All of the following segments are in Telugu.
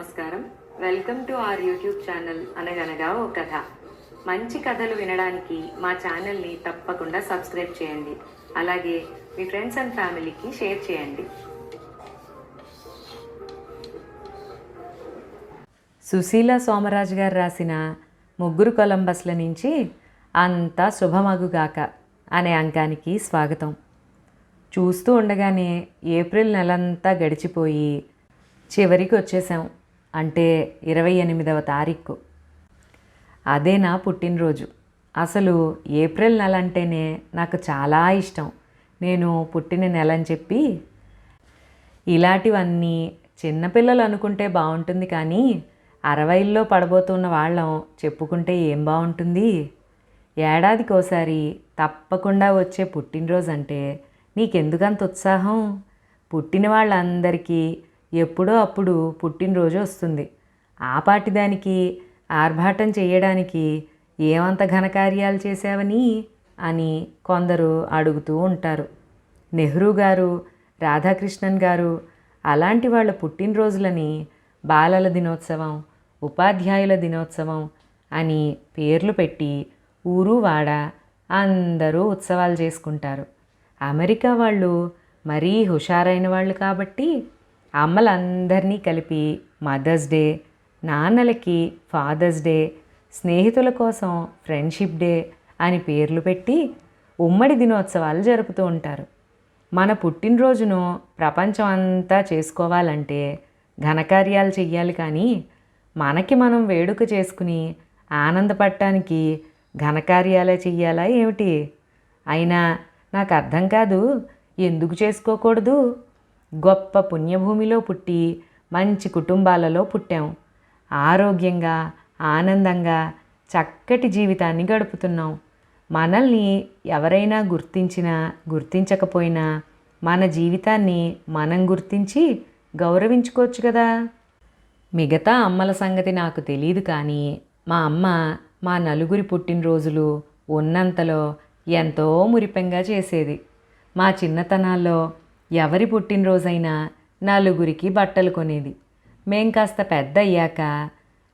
నమస్కారం. Welcome to our YouTube channel అనగనగా ఓ కథ. మంచి కథలు వినడానికి మా ఛానల్ని తప్పకుండా సబ్స్క్రైబ్ చేయండి. అలాగే మీ ఫ్రెండ్స్ అండ్ ఫ్యామిలీకి షేర్ చేయండి. సుశీల సోమరాజు గారు రాసిన ముగ్గురు కొలంబస్ల నుంచి అంతా శుభమగుగాక అనే అంకానికి స్వాగతం. చూస్తూ ఉండగానే ఏప్రిల్ నెలంతా గడిచిపోయి చివరికి వచ్చేసాం అంటే ఇరవై ఎనిమిదవ తారీఖు. అదే నా పుట్టినరోజు. అసలు ఏప్రిల్ నెల అంటేనే నాకు చాలా ఇష్టం. నేను పుట్టిన నెల అని చెప్పి ఇలాంటివన్నీ చిన్నపిల్లలు అనుకుంటే బాగుంటుంది కానీ అరవైల్లో పడబోతున్న వాళ్ళం చెప్పుకుంటే ఏం బాగుంటుంది? ఏడాదికోసారి తప్పకుండా వచ్చే పుట్టినరోజు అంటే నీకెందుకంత ఉత్సాహం? పుట్టిన వాళ్ళందరికీ ఎప్పుడో అప్పుడు పుట్టినరోజు వస్తుంది. ఆ పాటిదానికి ఆర్భాటం చేయడానికి ఏమంత ఘనకార్యాలు చేశావని అని కొందరు అడుగుతూ ఉంటారు. నెహ్రూ గారు రాధాకృష్ణన్ గారు అలాంటి వాళ్ళ పుట్టినరోజులని బాలల దినోత్సవం ఉపాధ్యాయుల దినోత్సవం అని పేర్లు పెట్టి ఊరు వాడ అందరూ ఉత్సవాలు చేసుకుంటారు. అమెరికా వాళ్ళు మరీ హుషారైన వాళ్ళు కాబట్టి అమ్మలందరినీ కలిపి మదర్స్ డే నాన్నలకి ఫాదర్స్ డే స్నేహితుల కోసం ఫ్రెండ్షిప్ డే అని పేర్లు పెట్టి ఉమ్మడి దినోత్సవాలు జరుపుతూ ఉంటారు. మన పుట్టినరోజును ప్రపంచం అంతా చేసుకోవాలంటే ఘనకార్యాలు చెయ్యాలి కానీ మనకి మనం వేడుక చేసుకుని ఆనందపడటానికి ఘనకార్యాలే చెయ్యాలా ఏమిటి? అయినా నాకు అర్థం కాదు ఎందుకు చేసుకోకూడదు? గొప్ప పుణ్యభూమిలో పుట్టి మంచి కుటుంబాలలో పుట్టాం. ఆరోగ్యంగా ఆనందంగా చక్కటి జీవితాన్ని గడుపుతున్నాం. మనల్ని ఎవరైనా గుర్తించినా గుర్తించకపోయినా మన జీవితాన్ని మనం గుర్తించి గౌరవించుకోవచ్చు కదా. మిగతా అమ్మల సంగతి నాకు తెలియదు కానీ మా అమ్మ మా నలుగురి పుట్టినరోజులు ఉన్నంతలో ఎంతో మురిపెంగా చేసేది. మా చిన్నతనాల్లో ఎవరి పుట్టినరోజైనా నలుగురికి బట్టలు కొనేది. మేం కాస్త పెద్ద అయ్యాక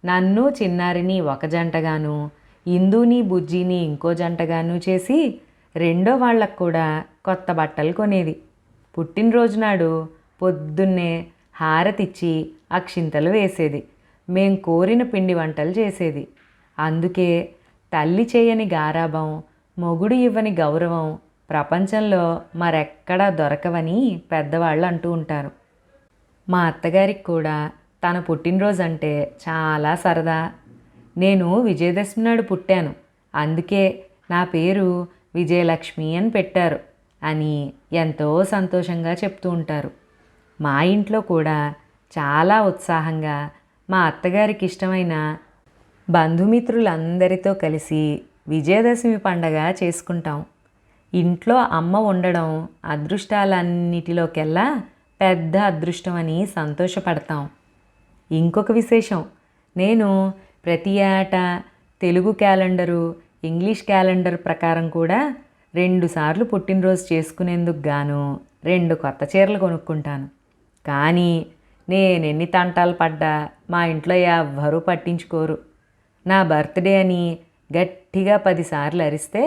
నన్ను చిన్నారిని ఒక జంటగాను ఇందుని బుజ్జిని ఇంకో జంటగాను చేసి రెండో వాళ్ళకు కూడా కొత్త బట్టలు కొనేది. పుట్టినరోజు నాడు పొద్దున్నే హారతిచ్చి అక్షింతలు వేసేది. మేం కోరిన పిండి వంటలు చేసేది. అందుకే తల్లి చేయని గారాభం మొగుడు ఇవ్వని గౌరవం ప్రపంచంలో మరెక్కడా దొరకవని పెద్దవాళ్ళు అంటూ ఉంటారు. మా అత్తగారికి కూడా తన పుట్టినరోజు అంటే చాలా సరదా. నేను విజయదశమి నాడు పుట్టాను. అందుకే నా పేరు విజయలక్ష్మి అని పెట్టారు అని ఎంతో సంతోషంగా చెప్తూ ఉంటారు. మా ఇంట్లో కూడా చాలా ఉత్సాహంగా మా అత్తగారికి ఇష్టమైన బంధుమిత్రులందరితో కలిసి విజయదశమి పండగ చేసుకుంటాం. ఇంట్లో అమ్మ ఉండడం అదృష్టాలన్నిటిలోకెల్లా పెద్ద అదృష్టం అని సంతోషపడతాం. ఇంకొక విశేషం నేను ప్రతి ఏటా తెలుగు క్యాలెండరు ఇంగ్లీష్ క్యాలెండర్ ప్రకారం కూడా రెండుసార్లు పుట్టినరోజు చేసుకునేందుకు గాను రెండు కొత్త చీరలు కొనుక్కుంటాను. కానీ నేను ఎన్ని తంటాలు పడ్డా మా ఇంట్లో ఎవ్వరూ పట్టించుకోరు. నా బర్త్డే అని గట్టిగా పదిసార్లు అరిస్తే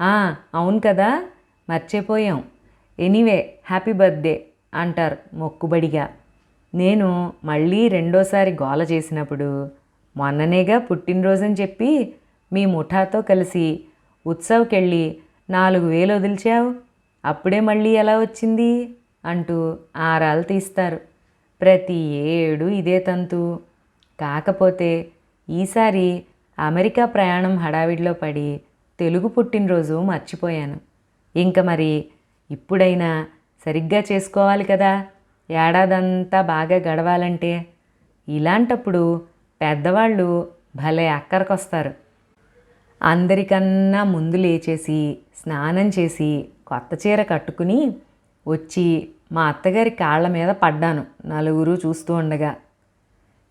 అవును కదా? మర్చిపోయాం. ఎనీవే హ్యాపీ బర్త్డే అంటారు మొక్కుబడిగా. నేను మళ్ళీ రెండోసారి గోల చేసినప్పుడు మొన్ననేగా పుట్టినరోజని చెప్పి మీ ముఠాతో కలిసి ఉత్సవ్కెళ్ళి నాలుగు వేలు వదిల్చావు. అప్పుడే మళ్ళీ ఎలా వచ్చింది? అంటూ ఆరాలు తీస్తారు. ప్రతి ఏడు ఇదే తంతు. కాకపోతే ఈసారి అమెరికా ప్రయాణం హడావిడిలో పడి తెలుగు పుట్టినరోజు మర్చిపోయాను. ఇంక మరి ఇప్పుడైనా సరిగ్గా చేసుకోవాలి కదా? ఏడాదంతా బాగా గడవాలంటే? ఇలాంటప్పుడు పెద్దవాళ్ళు భలే అక్కరకొస్తారు. అందరికన్నా ముందు లేచేసి స్నానం చేసి కొత్త చీర కట్టుకుని వచ్చి మా అత్తగారి కాళ్ళ మీద పడ్డాను నలుగురు చూస్తూ ఉండగా.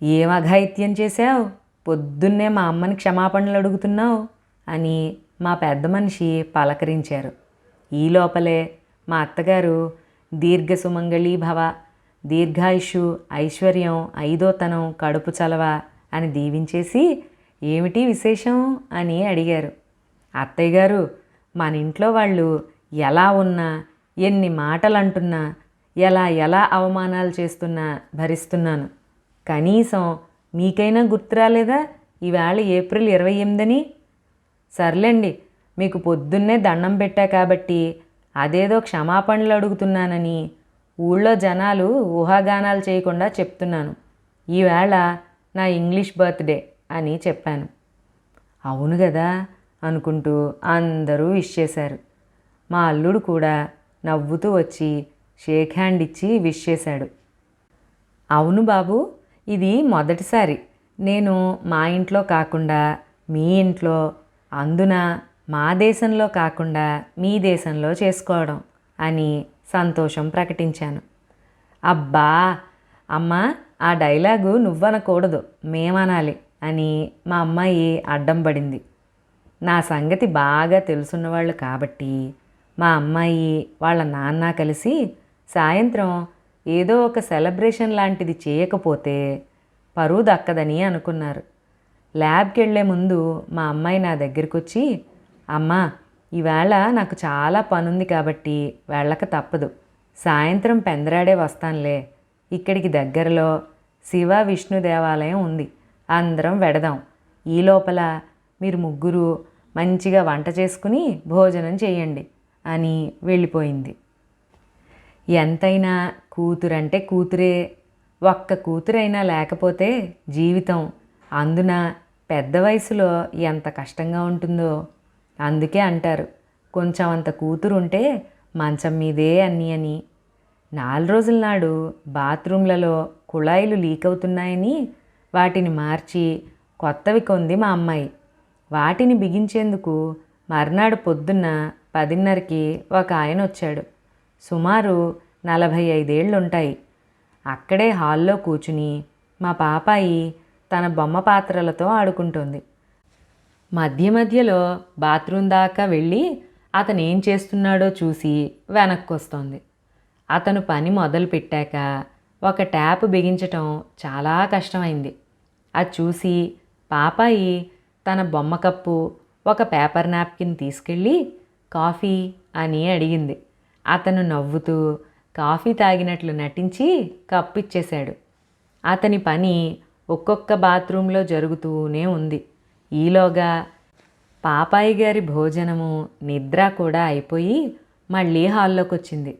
ఏం అఘాయిత్యం చేశావు? పొద్దున్నే మా అమ్మని క్షమాపణలు అడుగుతున్నావు? అని మా పెద్ద మనిషి పలకరించారు. ఈ లోపలే మా అత్తగారు దీర్ఘ సుమంగళీ భవ దీర్ఘాయుషు ఐశ్వర్యం ఐదోతనం కడుపు చలవ అని దీవించేసి ఏమిటి విశేషం అని అడిగారు. అత్తయ్య గారు మన ఇంట్లో వాళ్ళు ఎలా ఉన్నా ఎన్ని మాటలు అంటున్నా ఎలా ఎలా అవమానాలు చేస్తున్నా భరిస్తున్నాను. కనీసం మీకైనా గుర్తురాలేదా ఈవేళ ఏప్రిల్ ఇరవై ఎనిమిదని సర్లేండి మీకు పొద్దున్నే దండం పెట్టా కాబట్టి అదేదో క్షమాపణలు అడుగుతున్నానని ఊళ్ళో జనాలు ఊహాగానాలు చేయకుండా చెప్తున్నాను. ఈవేళ నా ఇంగ్లీష్ బర్త్డే అని చెప్పాను. అవును కదా అనుకుంటూ అందరూ విష్ చేశారు. మా అల్లుడు కూడా నవ్వుతూ వచ్చి షేక్ హ్యాండ్ ఇచ్చి విష్ చేశాడు. అవును బాబు ఇది మొదటిసారి. నేను మా ఇంట్లో కాకుండా మీ ఇంట్లో అందున మా దేశంలో కాకుండా మీ దేశంలో చేసుకోవడం అని సంతోషం ప్రకటించాను. అబ్బా! అమ్మా! ఆ డైలాగు నువ్వనకూడదు మేమనాలి అని మా అమ్మాయి అడ్డం పడింది. నా సంగతి బాగా తెలుసున్నవాళ్ళు కాబట్టి మా అమ్మాయి వాళ్ళ నాన్న కలిసి సాయంత్రం ఏదో ఒక సెలబ్రేషన్ లాంటిది చేయకపోతే పరువు దక్కదని అనుకున్నారు. ల్యాబ్కి వెళ్ళే ముందు మా అమ్మాయి నా దగ్గరికి వచ్చి అమ్మా ఈవేళ నాకు చాలా పనుంది కాబట్టి వెళ్ళక తప్పదు. సాయంత్రం పెందరాడే వస్తానులే. ఇక్కడికి దగ్గరలో శివ విష్ణు దేవాలయం ఉంది. అందరం వెడదాం. ఈ లోపల మీరు ముగ్గురు మంచిగా వంట చేసుకుని భోజనం చేయండి అని వెళ్ళిపోయింది. ఎంతైనా కూతురంటే కూతురే. ఒక్క కూతురైనా లేకపోతే జీవితం అందున పెద్ద వయసులో ఎంత కష్టంగా ఉంటుందో అందుకే అంటారు. కొంచెం అంత కూతురు ఉంటే మంచం మీదే అన్ని అని. నాలుగు రోజుల నాడు బాత్రూంలలో కుళాయిలు లీక్ అవుతున్నాయని వాటిని మార్చి కొత్తవి కొంది మా అమ్మాయి. వాటిని బిగించేందుకు మర్నాడు పొద్దున్న పదిన్నరకి ఒక ఆయన వచ్చాడు. సుమారు నలభై ఐదేళ్ళు ఉంటాయి అక్కడే హాల్లో కూర్చుని మా పాపాయి తన బొమ్మ పాత్రలతో ఆడుకుంటుంది. మధ్య మధ్యలో బాత్రూమ్ దాకా వెళ్ళి అతను ఏం చేస్తున్నాడో చూసి వెనక్కి వస్తోంది అతను పని మొదలు పెట్టాక ఒక ట్యాప్ బిగించటం చాలా కష్టమైంది. అది చూసి పాపాయి తన బొమ్మ కప్పు ఒక పేపర్ నాప్కిన్ తీసుకెళ్ళి కాఫీ అని అడిగింది. అతను నవ్వుతూ కాఫీ తాగినట్లు నటించి కప్పు ఇచ్చేశాడు అతని పని ఒక్కొక్క బాత్రూంలో జరుగుతూనే ఉంది. ఈలోగా పాపాయి గారి భోజనము నిద్ర కూడా అయిపోయి మళ్ళీ హాల్లోకి వచ్చింది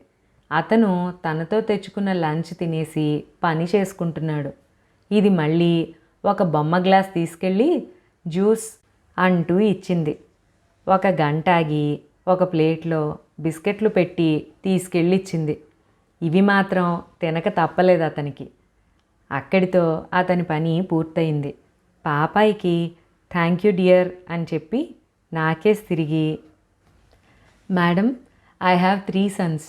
అతను తనతో తెచ్చుకున్న లంచ్ తినేసి పని చేసుకుంటున్నాడు. ఇది మళ్ళీ ఒక బొమ్మ గ్లాస్ తీసుకెళ్ళి జ్యూస్ అంటూ ఇచ్చింది. ఒక గంట ఆగి ఒక ప్లేట్లో బిస్కెట్లు పెట్టి తీసుకెళ్ళి ఇచ్చింది ఇవి మాత్రం తినక తప్పలేదు అతనికి. అక్కడితో అతని పని పూర్తయింది. పాపాయికి థ్యాంక్ యూ డియర్ అని చెప్పి నాకేసి తిరిగి madam I have three sons.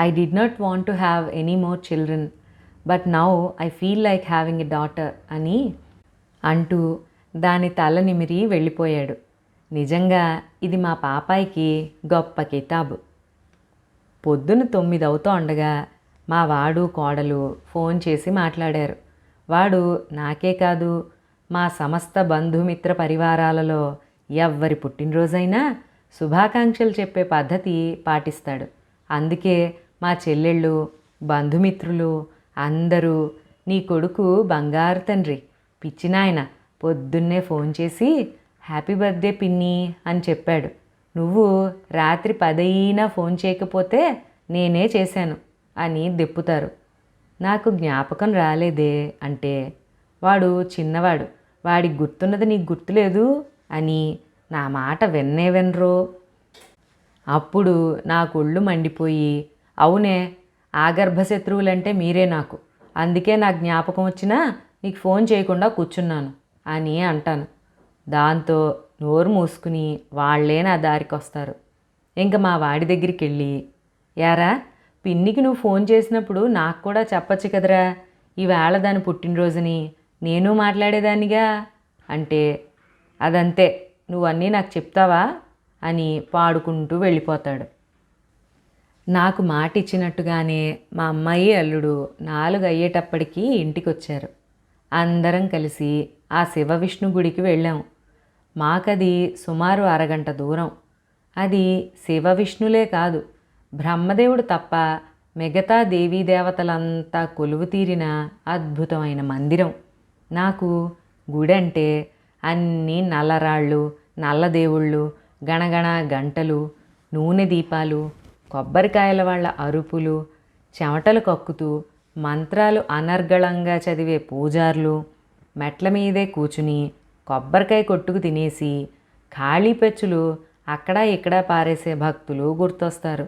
I did not want to have any more children but now I feel like having a daughter అని అంటూ దాని తల నిమిరి వెళ్ళిపోయాడు. నిజంగా ఇది మా పాపాయికి గొప్ప కితాబు. పొద్దున తొమ్మిది అవుతూ ఉండగా మా వాడు కోడలు ఫోన్ చేసి మాట్లాడారు. వాడు నాకే కాదు మా సమస్త బంధుమిత్ర పరివారాలలో ఎవ్వరి పుట్టినరోజైనా శుభాకాంక్షలు చెప్పే పద్ధతి పాటిస్తాడు. అందుకే మా చెల్లెళ్ళు బంధుమిత్రులు అందరూ నీ కొడుకు బంగారు తండ్రి. పిచ్చినాయన పొద్దున్నే ఫోన్ చేసి హ్యాపీ బర్త్డే పిన్ని అని చెప్పాడు. నువ్వు రాత్రి పదైనా ఫోన్ చేయకపోతే నేనే చేశాను. అని దెప్పుతారు. నాకు జ్ఞాపకం రాలేదే అంటే వాడు చిన్నవాడు వాడికి గుర్తున్నది నీకు గుర్తులేదు అని నా మాట విన్నే వినరు. అప్పుడు నా కొళ్ళు మండిపోయి అవునే ఆగర్భ శత్రువులంటే మీరే నాకు. అందుకే నా జ్ఞాపకం వచ్చినా నీకు ఫోన్ చేయకుండా కూర్చున్నాను అని అంటాను. దాంతో నోరు మూసుకుని వాళ్ళే నా దారికి వస్తారు. ఇంకా మా వాడి దగ్గరికి వెళ్ళి యారా పిన్నికి నువ్వు ఫోన్ చేసినప్పుడు నాకు కూడా చెప్పచ్చు కదరా. ఈవేళ దాని పుట్టినరోజుని నేను మాట్లాడేదానిగా అంటే అదంతే నువ్వన్నీ నాకు చెప్తావా? అని పాడుకుంటూ వెళ్ళిపోతాడు. నాకు మాట ఇచ్చినట్టుగానే మా అమ్మాయి అల్లుడు నాలుగు అయ్యేటప్పటికీ ఇంటికి వచ్చారు అందరం కలిసి ఆ శివ విష్ణు గుడికి వెళ్ళాం. మాకది సుమారు అరగంట దూరం. అది శివ విష్ణులే కాదు బ్రహ్మదేవుడు తప్ప మిగతా దేవీ దేవతలంతా కొలువు తీరిన అద్భుతమైన మందిరం. నాకు గుడి అంటే అన్నీ నల్లరాళ్ళు నల్లదేవుళ్ళు గణగణ గంటలు నూనె దీపాలు కొబ్బరికాయల వాళ్ళ అరుపులు చెమటలు కక్కుతూ మంత్రాలు అనర్గళంగా చదివే పూజార్లు మెట్ల మీదే కూచుని కొబ్బరికాయ కొట్టుకు తినేసి ఖాళీ పెచ్చులు అక్కడ ఇక్కడ పారేసే భక్తులు గుర్తొస్తారు.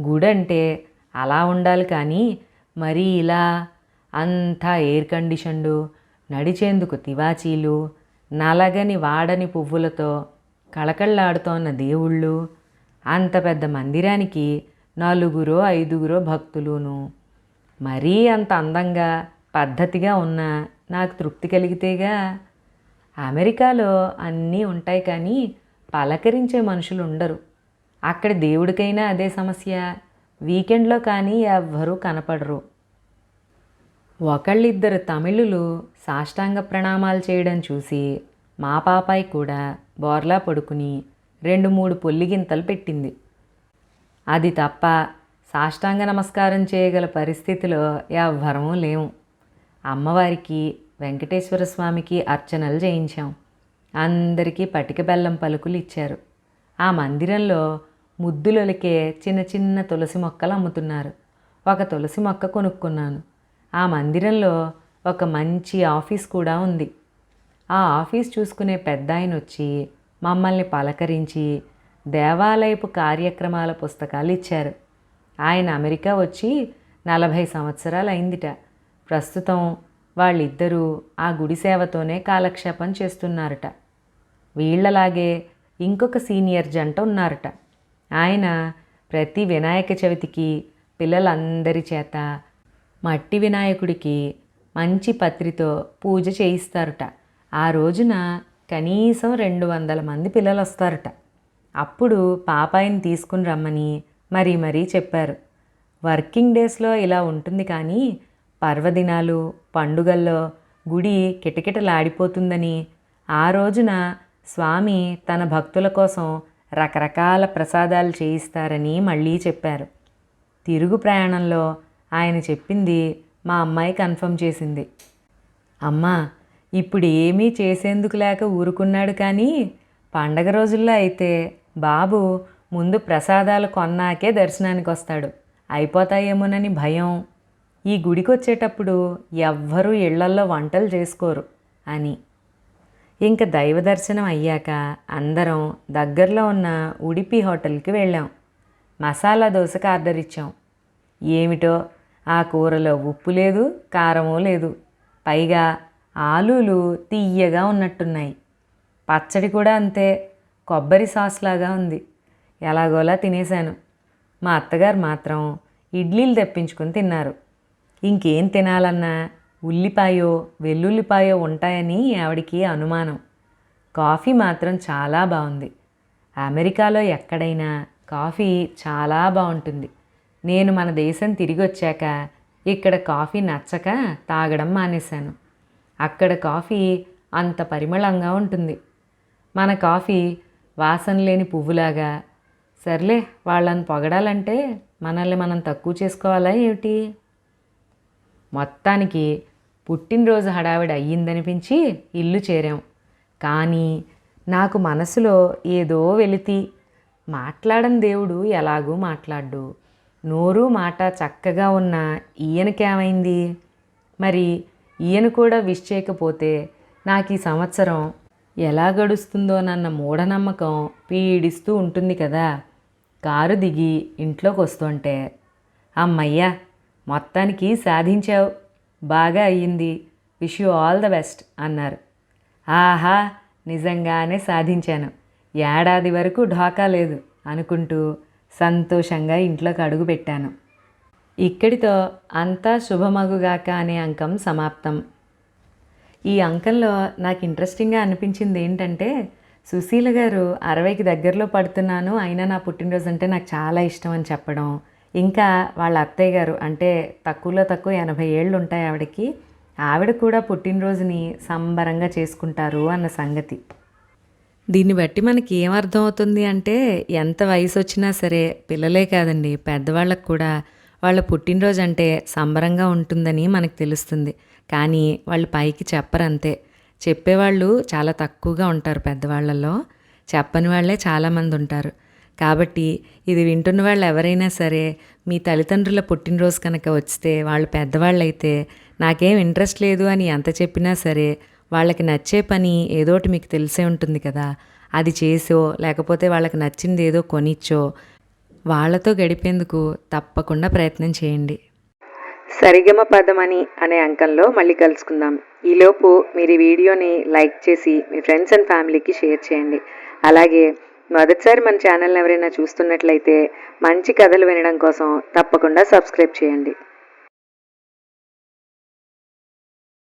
గుడంటే అలా ఉండాలి కానీ మరీ ఇలా అంతా ఎయిర్ కండిషన్డు నడిచేందుకు తివాచీలు నలగని వాడని పువ్వులతో కళకళ్ళాడుతోన్న దేవుళ్ళు అంత పెద్ద మందిరానికి నలుగురో ఐదుగురో భక్తులును. మరీ అంత అందంగా పద్ధతిగా ఉన్న నాకు తృప్తి కలిగితేగా అమెరికాలో అన్నీ ఉంటాయి కానీ పలకరించే మనుషులు ఉండరు అక్కడ దేవుడికైనా అదే సమస్య. వీకెండ్లో కానీ ఎవ్వరూ కనపడరు. ఒకళ్ళిద్దరు తమిళులు సాష్టాంగ ప్రణామాలు చేయడం చూసి మా పాపాయి కూడా బోర్లా పడుకుని రెండు మూడు పొల్లిగింతలు పెట్టింది. అది తప్ప సాష్టాంగ నమస్కారం చేయగల పరిస్థితిలో ఎవ్వరము లేము. అమ్మవారికి వెంకటేశ్వర స్వామికి అర్చనలు చేయించాం. అందరికీ పటిక బెల్లం పలుకులు ఇచ్చారు. ఆ మందిరంలో ముద్దులొలికే చిన్న చిన్న తులసి మొక్కలు అమ్ముతున్నారు. ఒక తులసి మొక్క కొనుక్కున్నాను. ఆ మందిరంలో ఒక మంచి ఆఫీస్ కూడా ఉంది. ఆ ఆఫీస్ చూసుకునే పెద్ద ఆయన వచ్చి మమ్మల్ని పలకరించి దేవాలయపు కార్యక్రమాల పుస్తకాలు ఇచ్చారు. ఆయన అమెరికా వచ్చి నలభై సంవత్సరాలు అయిందిట. ప్రస్తుతం వాళ్ళిద్దరూ ఆ గుడి సేవతోనే కాలక్షేపం చేస్తున్నారట. వీళ్ళలాగే ఇంకొక సీనియర్ జంట ఉన్నారట. ఆయన ప్రతి వినాయక చవితికి పిల్లలందరి చేత మట్టి వినాయకుడికి మంచి పత్రితో పూజ చేయిస్తారట. ఆ రోజున కనీసం రెండు వందల మంది పిల్లలు వస్తారట అప్పుడు పాపాయిని తీసుకుని రమ్మని మరీ మరీ చెప్పారు. వర్కింగ్ డేస్లో ఇలా ఉంటుంది కానీ పర్వదినాలు పండుగల్లో గుడి కిటకిటలాడిపోతుందని ఆ రోజున స్వామి తన భక్తుల కోసం రకరకాల ప్రసాదాలు చేయిస్తారని మళ్ళీ చెప్పారు. తిరుగు ప్రయాణంలో ఆయన చెప్పింది మా అమ్మాయి కన్ఫర్మ్ చేసింది. అమ్మా ఇప్పుడు ఏమీ చేసేందుకు లేక ఊరుకున్నాడు కానీ పండగ రోజుల్లో అయితే బాబు ముందు ప్రసాదాలు కొన్నాకే దర్శనానికి వస్తాడు. అయిపోతాయేమోనని భయం. ఈ గుడికి వచ్చేటప్పుడు ఎవ్వరూ ఇళ్ళల్లో వంటలు చేసుకోరు అని. ఇంక దైవ దర్శనం అయ్యాక అందరం దగ్గరలో ఉన్న ఉడిపి హోటల్కి వెళ్ళాం. మసాలా దోశకు ఆర్డర్ ఇచ్చాం. ఏమిటో? ఆ కూరలో ఉప్పు లేదు కారము లేదు. పైగా ఆలూలు తీయగా ఉన్నట్టున్నాయి. పచ్చడి కూడా అంతే. కొబ్బరి సాస్ లాగా ఉంది. ఎలాగోలా తినేశాను. మా అత్తగారు మాత్రం ఇడ్లీలు తెప్పించుకొని తిన్నారు. ఇంకేం తినాలన్నా ఉల్లిపాయో వెల్లుల్లిపాయో ఉంటాయని ఆవిడికి అనుమానం. కాఫీ మాత్రం చాలా బాగుంది అమెరికాలో ఎక్కడైనా కాఫీ చాలా బాగుంటుంది నేను మన దేశం తిరిగి వచ్చాక ఇక్కడ కాఫీ నచ్చక తాగడం మానేశాను. అక్కడ కాఫీ అంత పరిమళంగా ఉంటుంది. మన కాఫీ వాసన లేని పువ్వులాగా. సర్లే వాళ్ళని పొగడాలంటే మనల్ని మనం తక్కువ చేసుకోవాలా ఏమిటి? మొత్తానికి పుట్టినరోజు హడావిడి అయ్యిందనిపించి ఇల్లు చేరాం. కానీ నాకు మనసులో ఏదో వెలితి మాట్లాడని దేవుడు ఎలాగూ మాట్లాడు నోరు మాట చక్కగా ఉన్న ఈయనకేమైంది మరి ఈయన కూడా విష్ చేయకపోతే నాకు ఈ సంవత్సరం ఎలా గడుస్తుందోనన్న మూఢనమ్మకం పీడిస్తూ ఉంటుంది కదా కారు దిగి ఇంట్లోకి వస్తుంటే అమ్మయ్యా మొత్తానికి సాధించావు. బాగా అయ్యింది. Wish you all the best అన్నారు. ఆహా నిజంగానే సాధించాను. ఏడాది వరకు ఢోకా లేదు అనుకుంటూ సంతోషంగా ఇంట్లోకి అడుగు పెట్టాను. ఇక్కడితో అంతా శుభమగుగాక అనే అంకం సమాప్తం. ఈ అంకంలో నాకు ఇంట్రెస్టింగ్గా అనిపించింది ఏంటంటే సుశీల గారు అరవైకి దగ్గరలో పడుతున్నాను అయినా నా పుట్టినరోజు అంటే నాకు చాలా ఇష్టం అని చెప్పడం ఇంకా వాళ్ళ అత్తయ్య గారు అంటే తక్కువలో తక్కువ ఎనభై ఏళ్ళు ఉంటాయి ఆవిడకి. ఆవిడ కూడా పుట్టినరోజుని సంబరంగా చేసుకుంటారు అన్న సంగతి. దీన్ని బట్టి మనకి ఏం అర్థమవుతుంది అంటే ఎంత వయసు వచ్చినా సరే పిల్లలే కాదండి పెద్దవాళ్ళకు కూడా వాళ్ళ పుట్టినరోజు అంటే సంబరంగా ఉంటుందని మనకు తెలుస్తుంది. కానీ వాళ్ళు పైకి చెప్పరంతే. చెప్పేవాళ్ళు చాలా తక్కువగా ఉంటారు పెద్దవాళ్ళలో. చెప్పని వాళ్ళే చాలామంది ఉంటారు. కాబట్టి ఇది వింటున్న వాళ్ళు ఎవరైనా సరే మీ తల్లిదండ్రుల పుట్టినరోజు కనుక వస్తే వాళ్ళు పెద్దవాళ్ళు అయితే నాకేం ఇంట్రెస్ట్ లేదు అని ఎంత చెప్పినా సరే వాళ్ళకి నచ్చే పని ఏదోటి మీకు తెలిసే ఉంటుంది కదా. అది చేసో లేకపోతే వాళ్ళకి నచ్చింది ఏదో కొనిచ్చో వాళ్ళతో గడిపేందుకు తప్పకుండా ప్రయత్నం చేయండి. సరిగమ పదమని అనే అంకంలో మళ్ళీ కలుసుకుందాం. ఈలోపు మీరు ఈ వీడియోని లైక్ చేసి మీ ఫ్రెండ్స్ అండ్ ఫ్యామిలీకి షేర్ చేయండి. అలాగే మొదటిసారి మన ఛానల్ని ఎవరైనా చూస్తున్నట్లయితే మంచి కథలు వినడం కోసం తప్పకుండా సబ్స్క్రైబ్ చేయండి.